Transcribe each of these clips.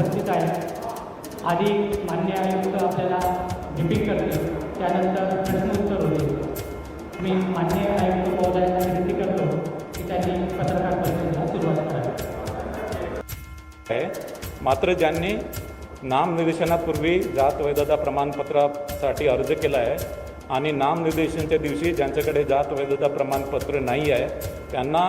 उपस्थित आहे. आधी मान्य आयुक्त आपल्याला ब्रिफिंग करते त्यानंतर प्रश्नोत्तर होईल. मी मान्य आयुक्त महोदयांना विनंती करतो की त्यांनी पत्रकार परिषदेला सुरुवात करावी. मात्र ज्यांनी नामनिर्देशनापूर्वी जात वैधता प्रमाणपत्रासाठी अर्ज केला आहे आणि नामनिर्देशनच्या दिवशी ज्यांच्याकडे जात वैधता प्रमाणपत्र नाही आहे त्यांना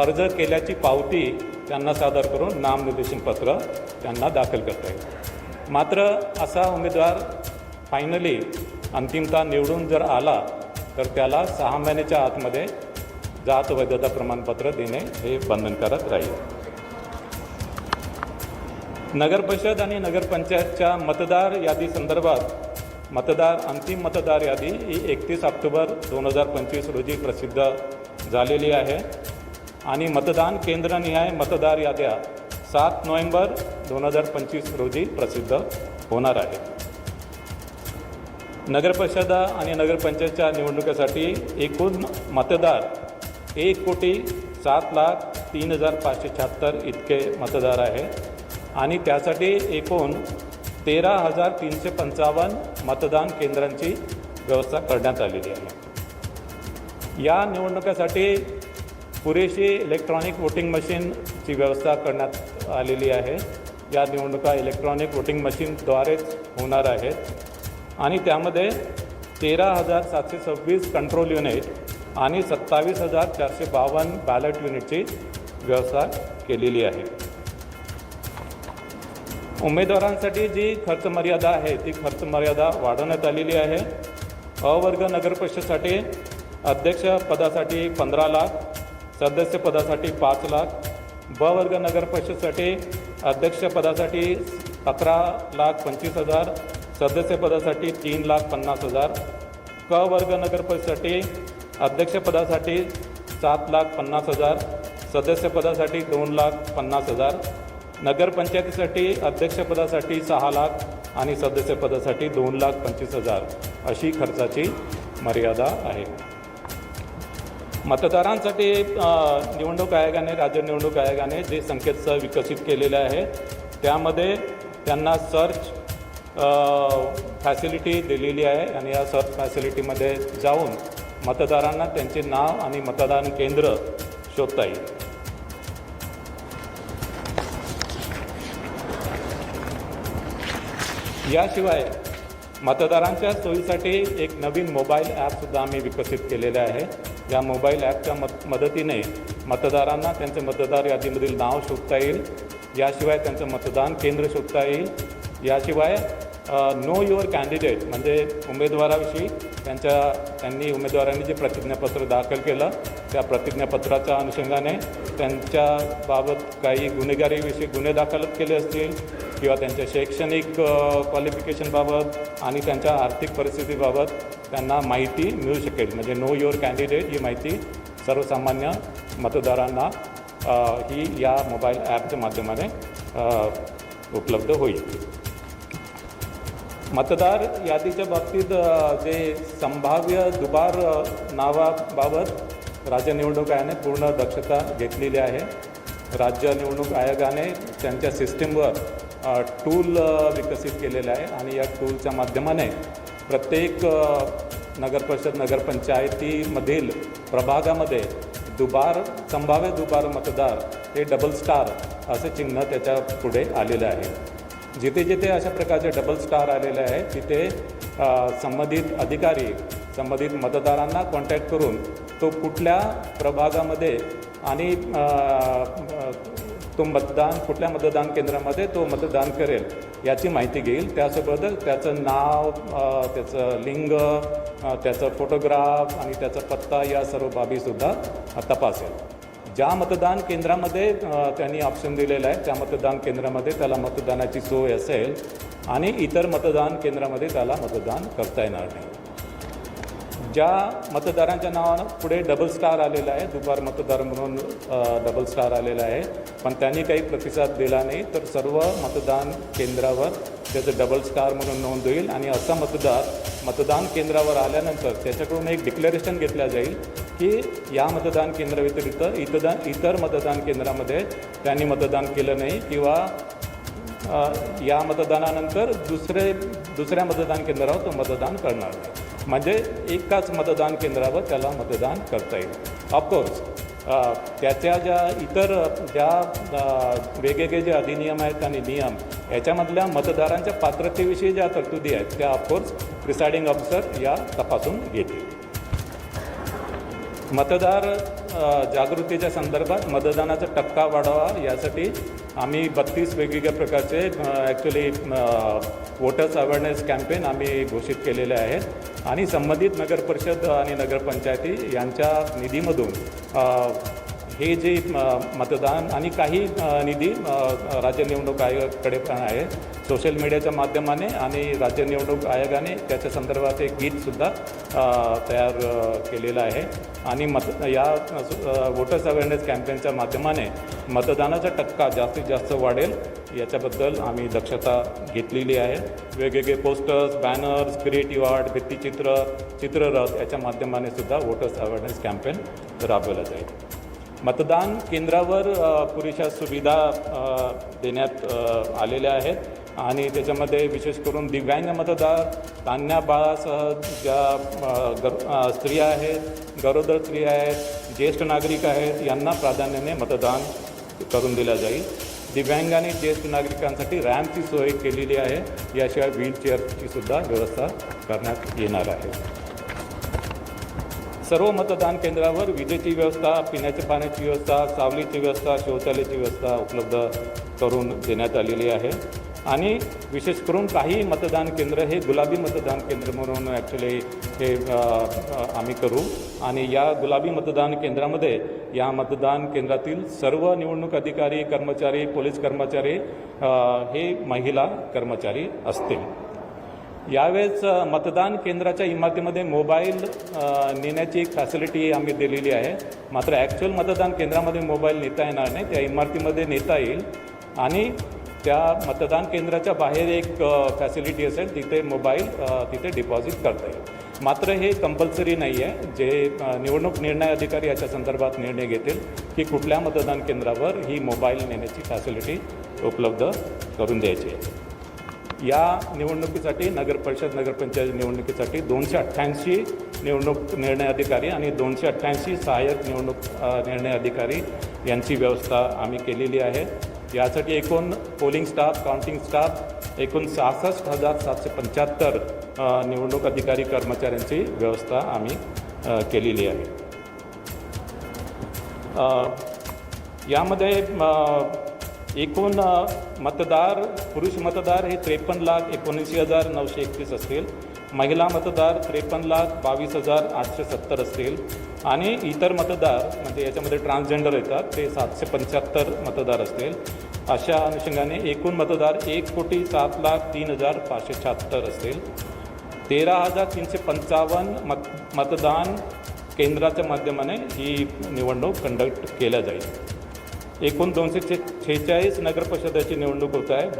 अर्ज केल्याची पावती त्यांना सादर करून नामनिर्देशन पत्र त्यांना दाखल करता येईल. मात्र असा उमेदवार फायनली अंतिमता निवडून जर आला तर त्याला सहा महिन्याच्या आतमध्ये जात वैधता प्रमाणपत्र देणे हे बंधनकारक राहील. नगरपरिषद आणि नगरपंचायतच्या मतदार यादी संदर्भात मतदार अंतिम मतदार यादी ही एकतीस ऑक्टोबर दोन हजार पंचवीस रोजी प्रसिद्ध झालेली आहे. आणि मतदान केंद्रनिहाय मतदार याद्या सात नोव्हेंबर दोन हजार पंचवीस रोजी प्रसिद्ध होणार आहे. नगरपरिषदा आणि नगरपंचायतच्या निवडणुकीसाठी एकूण मतदार एक कोटी सात लाख तीन हजार पाचशे शहात्तर इतके मतदार आहे आणि त्यासाठी एकूण तेरा हजार तीनशे पंचावन्न मतदान केंद्रांची व्यवस्था करण्यात आलेली आहे. या निवडणुकीसाठी पुरेशी इलेक्ट्रॉनिक वोटिंग मशीनची व्यवस्था करण्यात आलेली आहे. या निवडणुका इलेक्ट्रॉनिक वोटिंग मशीनद्वारेच होणार आहेत. आणि त्यामध्ये तेरा हजार सातशे सव्वीस कंट्रोल युनिट आणि सत्तावीस हजार चारशे बावन्न बॅलेट युनिटची व्यवस्था केलेली आहे. उमेदवारांसाठी जी खर्च मर्यादा आहे ती खर्च मर्यादा वाढवण्यात आलेली आहे. अवर्ग वर्ग नगरपरिषदसाठी अध्यक्षपदासाठी पंधरा लाख सदस्यपदासाठी पाच लाख ब वर्ग नगरपरिषदसाठी अध्यक्षपदासाठी अकरा लाख पंचवीस हजार सदस्यपदासाठी तीन लाख पन्नास हजार क वर्ग नगरपरिषदसाठी अध्यक्षपदासाठी सात लाख पन्नास हजार सदस्यपदासाठी दोन लाख पन्नास हजार नगरपंचायतीसाठी अध्यक्षपदासाठी सहा लाख आणि सदस्यपदासाठी दोन लाख पंचवीस हजार अशी खर्चाची मर्यादा आहे. मतदारांसाठी निवडणूक आयोगाने राज्य निवडणूक आयोगाने जे संकेतस्थळ विकसित केलेले आहे त्यामध्ये त्यांना सर्च फॅसिलिटी दिलेली आहे आणि या सर्च फॅसिलिटीमध्ये जाऊन मतदारांना त्यांचे नाव आणि मतदान केंद्र शोधता येईल. याशिवाय मतदारांच्या सोयीसाठी एक नवीन मोबाईल ॲपसुद्धा आम्ही विकसित केलेलं आहे. या मोबाईल ॲपच्या मत मदतीने मतदारांना त्यांचे मतदार यादीमधील नाव शोधता येईल. याशिवाय त्यांचं मतदान केंद्र शोधता येईल. याशिवाय नो युअर कॅन्डिडेट म्हणजे उमेदवाराविषयी त्यांच्या त्यांनी उमेदवारांनी जे प्रतिज्ञापत्र दाखल केलं त्या प्रतिज्ञापत्राच्या अनुषंगाने त्यांच्याबाबत काही गुन्हेगारीविषयी गुन्हे दाखल केले असतील किंवा त्यांच्या शैक्षणिक क्वालिफिकेशनबाबत आणि त्यांच्या आर्थिक परिस्थितीबाबत त्यांना माहिती मिळू शकेल. म्हणजे नो युअर कॅन्डिडेट ही माहिती सर्वसामान्य मतदारांना ही या मोबाईल ॲपच्या माध्यमाने उपलब्ध होईल. मतदार यादीच्या बाबतीत जे संभाव्य दुबार नावाबाबत राज्य निवडणूक आयोगाने पूर्ण दक्षता घेतलेली आहे. राज्य निवडणूक आयोगाने त्यांच्या सिस्टीमवर टूल विकसित केलेलं आहे आणि या टूलच्या माध्यमाने प्रत्येक नगरपरिषद नगरपंचायतीमधील प्रभागामध्ये दुबार संभाव्य दुबार मतदार हे डबल स्टार असे चिन्ह त्याच्या पुढे आलेलं आहे. जिथे जिथे अशा प्रकारचे डबल स्टार आलेले आहे तिथे संबंधित अधिकारी संबंधित मतदारांना कॉन्टॅक्ट करून तो कुठल्या प्रभागामध्ये आणि तो मतदान कुठल्या मतदान केंद्रामध्ये तो मतदान करेल याची माहिती घेईल. त्यासोबतच त्याचं नाव त्याचं लिंग त्याचं फोटोग्राफ आणि त्याचा पत्ता या सर्व बाबीसुद्धा तपासेल. ज्या मतदान केंद्रामध्ये त्यांनी ऑप्शन दिलेलं आहे त्या मतदान केंद्रामध्ये त्याला मतदानाची सोय असेल आणि इतर मतदान केंद्रामध्ये त्याला मतदान करता येणार नाही. ज्या मतदारांच्या नावानं पुढे डबल स्टार आलेला आहे दुपार मतदार म्हणून डबल स्टार आलेला आहे. पण त्यांनी काही प्रतिसाद दिला नाही तर सर्व मतदान केंद्रावर त्याचं डबल स्टार म्हणून नोंद होईल. आणि असा मतदार मतदान केंद्रावर आल्यानंतर त्याच्याकडून एक डिक्लेरेशन घेतलं जाईल की या मतदान केंद्राव्यतिरिक्त इतदान इतर मतदान केंद्रामध्ये त्यांनी मतदान केलं नाही किंवा या मतदानानंतर दुसरे दुसऱ्या मतदान केंद्रावर तो मतदान करणार नाही. म्हणजे एकाच मतदान केंद्रावर त्याला मतदान करता येईल. ऑफकोर्स त्याच्या ज्या इतर ज्या वेगवेगळे जे अधिनियम आहेत आणि नियम याच्यामधल्या मतदारांच्या पात्रतेविषयी ज्या तरतुदी आहेत त्या ऑफकोर्स प्रिसायडिंग ऑफिसर या तपासून घेतील. मतदार जागृतीच्या संदर्भात मतदानाचा टक्का वाढावा यासाठी आम्ही बत्तीस वेगवेगळ्या प्रकारचे ॲक्च्युली वोटर्स अवेअरनेस कॅम्पेन आम्ही घोषित केलेले आहेत. आणि संबंधित नगरपरिषद आणि नगरपंचायती यांच्या निधीमधून हे जे मतदान आणि काही निधी राज्य निवडणूक आयोगाकडे पण आहे सोशल मीडियाच्या माध्यमाने आणि राज्य निवडणूक आयोगाने त्याच्या संदर्भात एक गीतसुद्धा तयार केलेलं आहे. आणि मत या वोटर्स अवेअरनेस कॅम्पेनच्या माध्यमाने मतदानाचा टक्का जास्तीत जास्त वाढेल. याच्याबद्दल आम्ही दक्षता घेतलेली आहे. वेगवेगळे पोस्टर्स बॅनर्स क्रिएटिव्ह आर्ट भित्तिचित्र चित्ररथ याच्या माध्यमाने सुद्धा वोटर्स अवेअरनेस कॅम्पेन राबवलं जाईल. मतदान केंद्रावर पुरेशा सुविधा देण्यात आलेल्या आहेत. आणि त्याच्यामध्ये विशेष करून दिव्यांग मतदार तान्या बाळासह ज्या गर स्त्रिया आहेत गरोदर स्त्रिया आहेत ज्येष्ठ नागरिक आहेत यांना प्राधान्याने मतदान करून दिलं जाईल. दिव्यांगाने ज्येष्ठ नागरिकांसाठी रॅम्पची सोय केलेली आहे. याशिवाय व्हीलचेअरची सुद्धा व्यवस्था करण्यात येणार आहे. सर्व मतदान केंद्रावर विजेची व्यवस्था पिण्याच्या पाण्याची व्यवस्था सावलीची व्यवस्था शौचालयाची व्यवस्था उपलब्ध करून देण्यात आलेली आहे. आणि विशेष करून काही मतदान केंद्र हे गुलाबी मतदान केंद्र म्हणून ॲक्च्युली हे आम्ही करू. आणि या गुलाबी मतदान केंद्रामध्ये या मतदान केंद्रातील सर्व निवडणूक अधिकारी कर्मचारी पोलीस कर्मचारी हे महिला कर्मचारी असतील. यावेळेस मतदान केंद्राच्या इमारतीमध्ये मोबाईल नेण्याची एक फॅसिलिटी आम्ही दिलेली आहे. मात्र ॲक्च्युअल मतदान केंद्रामध्ये मोबाईल नेता येणार नाही त्या इमारतीमध्ये नेता येईल. आणि त्या मतदान केंद्राच्या बाहेर एक फॅसिलिटी असेल तिथे मोबाईल तिथे डिपॉझिट करता येईल. मात्र हे कंपल्सरी नाही आहे जे निवडणूक निर्णय अधिकारी याच्या संदर्भात निर्णय घेतील की कुठल्या मतदान केंद्रावर ही मोबाईल नेण्याची फॅसिलिटी उपलब्ध करून द्यायची आहे. या निवडणुकीसाठी नगर परिषद नगरपंचायत निवडणुकीसाठी दोनशे अठ्ठ्याऐंशी निवडणूक निर्णय अधिकारी आणि दोनशे अठ्ठ्याऐंशी सहाय्यक निवडणूक निर्णय अधिकारी यांची व्यवस्था आम्ही केलेली आहे. यासाठी एकूण पोलिंग स्टाफ काउंटिंग स्टाफ एकूण सहासष्ट हजार सातशे पंच्याहत्तर निवडणूक अधिकारी कर्मचाऱ्यांची व्यवस्था आम्ही केलेली आहे. यामध्ये एकूण मतदार पुरुष मतदार हे त्रेपन्न लाख एकोणऐंशी हजार नऊशे एकतीस असतील. महिला मतदार त्रेपन्न लाख बावीस हजार आठशे सत्तर असतील. आणि इतर मतदार म्हणजे याच्यामध्ये ट्रान्सजेंडर येतात ते सातशे पंच्याहत्तर मतदार असतील. अशा अनुषंगाने एकूण मतदार एक कोटी सात लाख तीन हजार पाचशे शहात्तर असतील. तेरा हजार तीनशे पंचावन्न मत मतदान केंद्राच्या माध्यमाने ही निवडणूक कंडक्ट केल्या जाईल. एकूण दोनशे छे छेचाळीस नगरपरिषदेची निवडणूक होत आहे.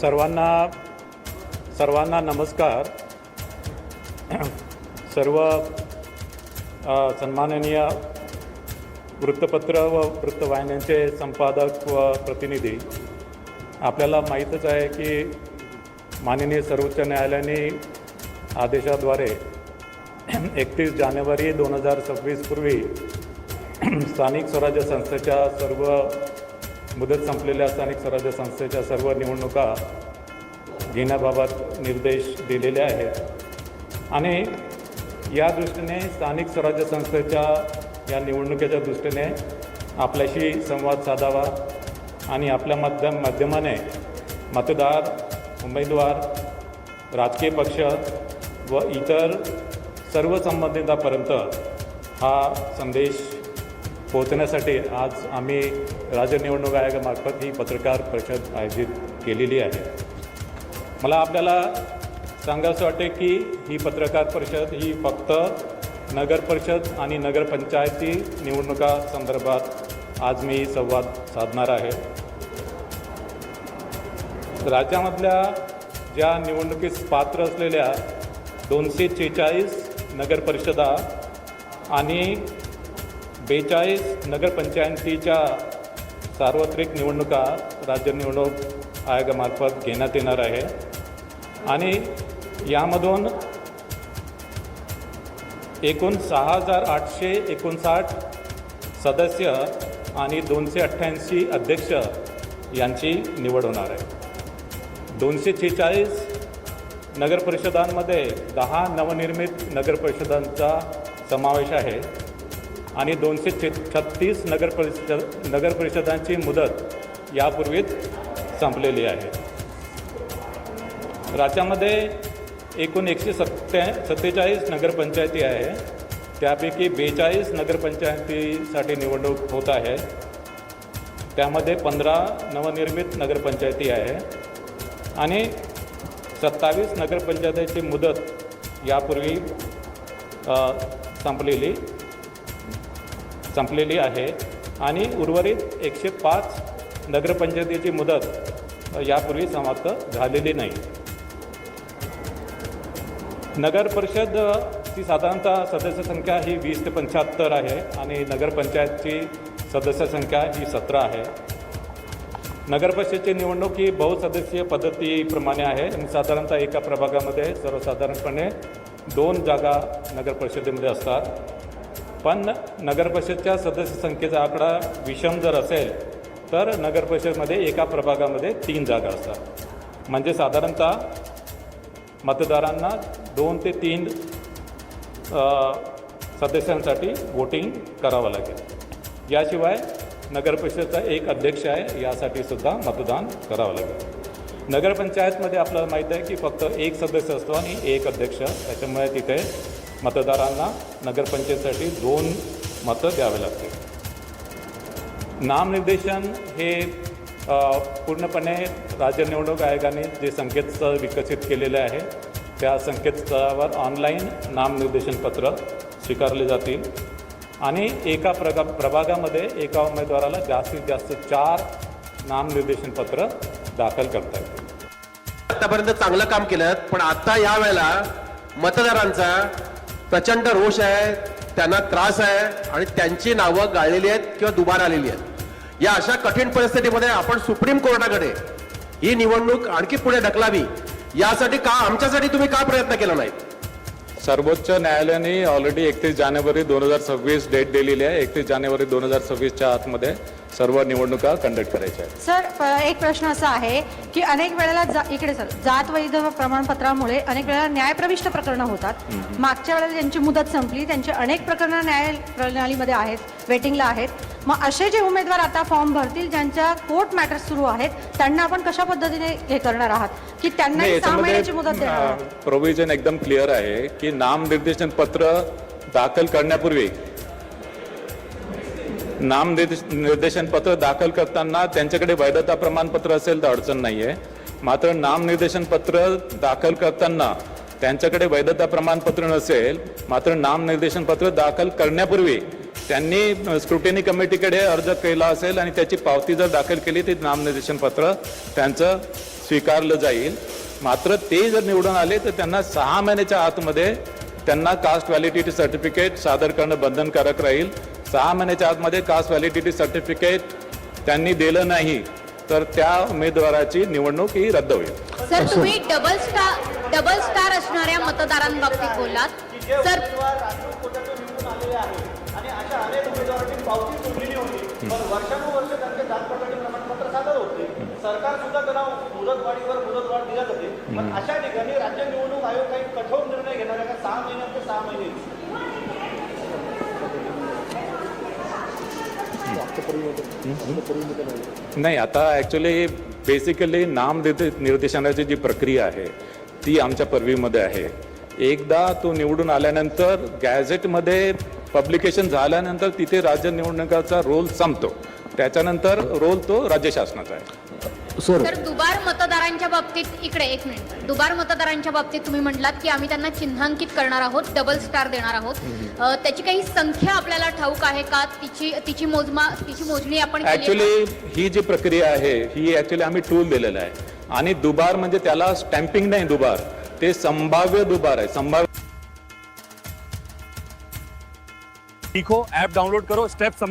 सर्वांना सर्वांना नमस्कार. सर्व सन्माननीय वृत्तपत्र व वृत्तवाहिन्यांचे संपादक व प्रतिनिधी आपल्याला माहीतच आहे की माननीय सर्वोच्च न्यायालयाने आदेशाद्वारे एकतीस जानेवारी दोन हजार सव्वीसपूर्वी स्थानिक स्वराज्य संस्थेच्या सर्व मुदत संपलेल्या स्थानिक स्वराज्य संस्थेच्या सर्व निवडणुका घेण्याबाबत निर्देश दिलेले आहेत. आणि या दृष्टीने स्थानिक स्वराज्य संस्थेच्या या निवडणुकीच्या दृष्टीने आपल्याशी संवाद साधावा आणि आपल्या माध्यम माध्यमाने मतदार उमेदवार राजकीय पक्ष व इतर सर्व संबंधितांपर्यंत हा संदेश पोहोचण्यासाठी आज आम्ही राज्य निवडणूक आयोगामार्फत ही पत्रकार परिषद आयोजित केलेली आहे. मला आपल्याला सांगावंसं वाटते की ही पत्रकार परिषद ही फक्त नगर परिषद आणि नगरपंचायती निवडणुका संदर्भात आज मी संवाद साधणार आहे. राज्यामधल्या ज्या निवडणुकीस पात्र असलेल्या दोनशे शेहेचाळीस नगरपरिषदा आणि बेचाळीस नगरपंचायतीच्या सार्वत्रिक निवडणुका राज्य निवडणूक आयोगामार्फत घेण्यात येणार आहे. आणि यामधून एकूण सहा हजार आठशे एकोणसाठ सदस्य आणि दोनशे अठ्ठ्याऐंशी अध्यक्ष यांची निवड होणार आहे. दोनशे छेचाळीस नगरपरिषदांमध्ये दहा नवनिर्मित नगरपरिषदांचा समावेश आहे आणि दोनशे छे छत्तीस नगरपरिषद नगरपरिषदांची मुदत यापूर्वीच संपलेली आहे. राज्यामध्ये एकूण एकशे सत्त्या सत्तेचाळीस नगरपंचायती आहे. त्यापैकी बेचाळीस नगरपंचायतीसाठी निवडणूक होत आहे. त्यामध्ये पंधरा नवनिर्मित नगरपंचायती आहे. आणि सत्तावीस नगरपंचायतीची मुदत यापूर्वी संपलेली संपलेली आहे. आणि उर्वरित एकशे पाच नगरपंचायतीची मुदत यापूर्वी समाप्त झालेली नाही. नगर परिषदची साधारणतः सदस्य संख्या ही वीस ते पंच्याहत्तर आहे आणि नगरपंचायतची सदस्य संख्या ही सतरा आहे. नगरपरिषदची निवडणूक ही बहुसदस्यीय पद्धतीप्रमाणे आहे आणि साधारणतः एका प्रभागामध्ये सर्वसाधारणपणे दोन जागा नगरपरिषदेमध्ये असतात. पण नगरपरिषदच्या सदस्य संख्येचा आकडा विषम जर असेल तर नगरपरिषदमध्ये एका प्रभागामध्ये तीन जागा असतात. म्हणजे साधारणतः मतदारांना दोन ते तीन सदस्यांसाठी वोटिंग करावं लागेल. याशिवाय नगरपरिषदेचा एक अध्यक्ष आहे यासाठी सुद्धा मतदान करावं लागेल. नगरपंचायतमध्ये आपल्याला माहीत आहे की फक्त एक सदस्य असतो आणि एक अध्यक्ष. त्याच्यामुळे तिथे मतदारांना नगरपंचायतीसाठी दोन मतं द्यावे लागतील. नामनिर्देशन हे पूर्णपणे राज्य निवडणूक आयोगाने जे संकेतस्थळ विकसित केलेले आहे त्या संकेतस्थळावर ऑनलाईन नामनिर्देशन पत्र स्वीकारले जातील. आणि एका प्रगा प्रभागामध्ये एका उमेदवाराला जास्तीत जास्त चार नामनिर्देशन पत्र दाखल करता येतील. आतापर्यंत चांगलं काम केलं पण आता या वेळेला मतदारांचा प्रचंड रोष आहे त्यांना त्रास आहे आणि त्यांची नावं गाळलेली आहेत किंवा दुबार आलेली आहेत. या अशा कठीण परिस्थितीमध्ये आपण सुप्रीम कोर्टाकडे ही निवडणूक आणखी पुढे ढकलावी यासाठी का आमच्यासाठी तुम्ही का प्रयत्न केला नाही? सर्वोच्च न्यायालयाने ऑलरेडी एकतीस जानेवारी दोन हजार सव्वीस डेट दिलेली आहे. एकतीस जानेवारी दोन हजार सव्वीसच्या आतमध्ये. सर्व निवडणुका कंडक्ट करायच्या आहेत. सर प- एक प्रश्न असा आहे की अनेक वेळेला जा इकडे सर जात वैध प्रमाणपत्रामुळे अनेक वेळेला न्यायप्रविष्ट प्रकरणं होतात. मागच्या वेळेला ज्यांची मुदत संपली त्यांची अनेक प्रकरणं न्याय प्रणालीमध्ये आहेत वेटिंगला आहेत. मग असे जे उमेदवार आता फॉर्म भरतील ज्यांच्या कोर्ट मॅटर्स सुरू आहेत त्यांना आपण कशा पद्धतीने हे करणार आहात? की त्यांना नाही, सहा महिन्याची मुदत देणार आहात? प्रोव्हिजन एकदम क्लिअर आहे की नामनिर्देशन पत्र दाखल करण्यापूर्वी नाम निर्देशन पत्र दाखल करताना त्यांच्याकडे वैधता प्रमाणपत्र असेल तर अडचण नाही आहे मात्र नामनिर्देशन पत्र दाखल करताना त्यांच्याकडे वैधता प्रमाणपत्र नसेल मात्र नामनिर्देशन पत्र दाखल करण्यापूर्वी त्यांनी स्क्रुटिनी कमिटीकडे अर्ज केला असेल आणि त्याची पावती जर दाखल केली तर नामनिर्देशन पत्र त्यांचं स्वीकारलं जाईल. मात्र ते जर निवडून आले तर त्यांना सहा महिन्याच्या आतमध्ये त्यांना कास्ट व्हॅलिडिटी सर्टिफिकेट सादर करणं बंधनकारक राहील. सहा महिन्याच्या आतमध्ये कास्ट व्हॅलिडिटी सर्टिफिकेट त्यांनी दिलं नाही तर त्या उमेदवाराची निवडणूक ही रद्द होईल. सर तुम्ही डबल स्टार डबल स्टार असणाऱ्या मतदारांबाबतीत बोललात. सर आणि अशा अनेक उमेदवारांची पावती सोडलेली होती पण वर्षानुवर्ष त्यांचे जात पडताळणी प्रमाणपत्र सादर होते सरकार सुद्धा त्यांना मुदतवाढीवर मुदतवाढ दिल्या जाते. पण अशा ठिकाणी राज्य निवडणूक आयोग काही कठोर निर्णय घेणार आहे का सहा महिन्यात ते सहा महिने? नाही? आता ॲक्च्युली बेसिकली नाम निर्दे निर्देशनाची जी प्रक्रिया आहे ती आमच्या परवीमध्ये आहे. एकदा तो निवडून आल्यानंतर गॅझेटमध्ये पब्लिकेशन झाल्यानंतर तिथे राज्य निवडणुकाचा रोल संपतो. त्याच्यानंतर रोल तो राज्य शासनाचा आहे. सर. दुबार मतदारांच्या बाबतीत इकडे एक मिनिट. दुबार मतदारांच्या बाबतीत तुम्ही म्हटलात की आम्ही त्यांना चिन्हांकित करणार आहोत डबल स्टार देणार आहोत. अ, त्याची काही संख्या आपल्याला ठाऊक आहे का? तिची तिची मोजमा तिची मोजणी आपण केली आहे का? ॲक्च्युली ही जी प्रक्रिया आहे ही ॲक्च्युली आम्ही टूल दिलेला आहे. आणि दुबार म्हणजे त्याला स्टॅम्पिंग नाही दुबार ते संभाव्य दुबार आहे. संभाव्य सीखो ऐप डाउनलोड करो स्टेप सम